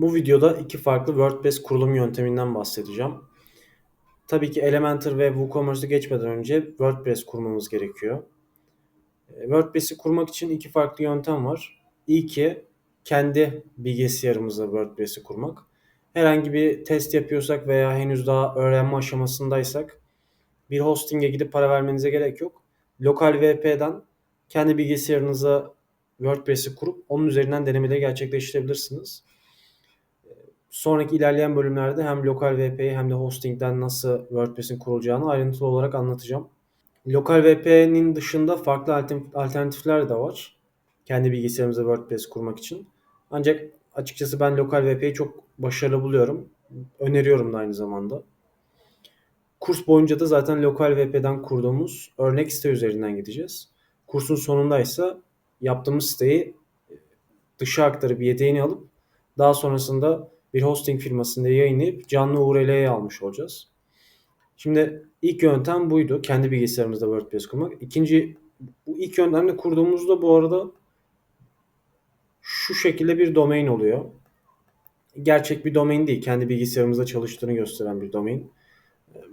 Bu videoda iki farklı WordPress kurulum yönteminden bahsedeceğim. Tabii ki Elementor ve WooCommerce'ı geçmeden önce WordPress kurmamız gerekiyor. E, WordPress'i kurmak için iki farklı yöntem var. İlki kendi bilgisayarımızda WordPress'i kurmak. Herhangi bir test yapıyorsak veya henüz daha öğrenme aşamasındaysak bir hosting'e gidip para vermenize gerek yok. Lokal VP'den kendi bilgisayarınıza WordPress'i kurup onun üzerinden denemeleri gerçekleştirebilirsiniz sonraki ilerleyen bölümlerde hem lokal VP'yi hem de hosting'den nasıl WordPress'in kurulacağını ayrıntılı olarak anlatacağım. Lokal VP'nin dışında farklı alternatifler de var. Kendi bilgisayarımıza WordPress kurmak için. Ancak açıkçası ben lokal VP'yi çok başarılı buluyorum. Öneriyorum da aynı zamanda. Kurs boyunca da zaten lokal VP'den kurduğumuz örnek site üzerinden gideceğiz. Kursun sonunda ise yaptığımız siteyi dışa aktarıp yedeğini alıp daha sonrasında bir hosting firmasında yayınlayıp canlı URL'ye almış olacağız. Şimdi ilk yöntem buydu. Kendi bilgisayarımızda WordPress kurmak. İkinci bu ilk yöntemle kurduğumuzda bu arada şu şekilde bir domain oluyor. Gerçek bir domain değil. Kendi bilgisayarımızda çalıştığını gösteren bir domain.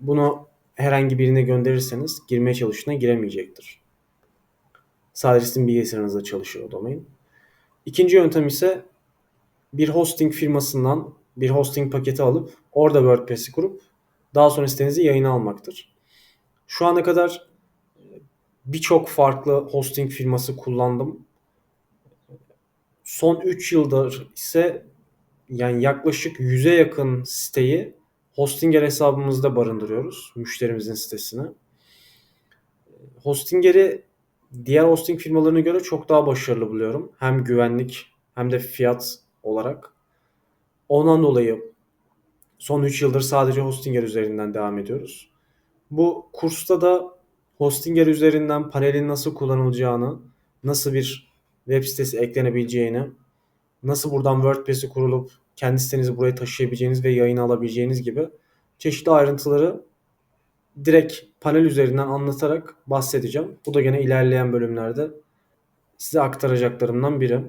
Bunu herhangi birine gönderirseniz girmeye çalıştığına giremeyecektir. Sadece sizin bilgisayarınızda çalışır o domain. İkinci yöntem ise bir hosting firmasından bir hosting paketi alıp orada WordPress'i kurup daha sonra sitenizi yayına almaktır. Şu ana kadar birçok farklı hosting firması kullandım. Son 3 yıldır ise yani yaklaşık 100'e yakın siteyi Hostinger hesabımızda barındırıyoruz. Müşterimizin sitesini. Hostinger'i diğer hosting firmalarına göre çok daha başarılı buluyorum. Hem güvenlik hem de fiyat olarak. Ondan dolayı son 3 yıldır sadece Hostinger üzerinden devam ediyoruz. Bu kursta da Hostinger üzerinden panelin nasıl kullanılacağını, nasıl bir web sitesi eklenebileceğini, nasıl buradan WordPress'i kurulup kendi sitenizi buraya taşıyabileceğiniz ve yayın alabileceğiniz gibi çeşitli ayrıntıları direkt panel üzerinden anlatarak bahsedeceğim. Bu da gene ilerleyen bölümlerde size aktaracaklarımdan biri.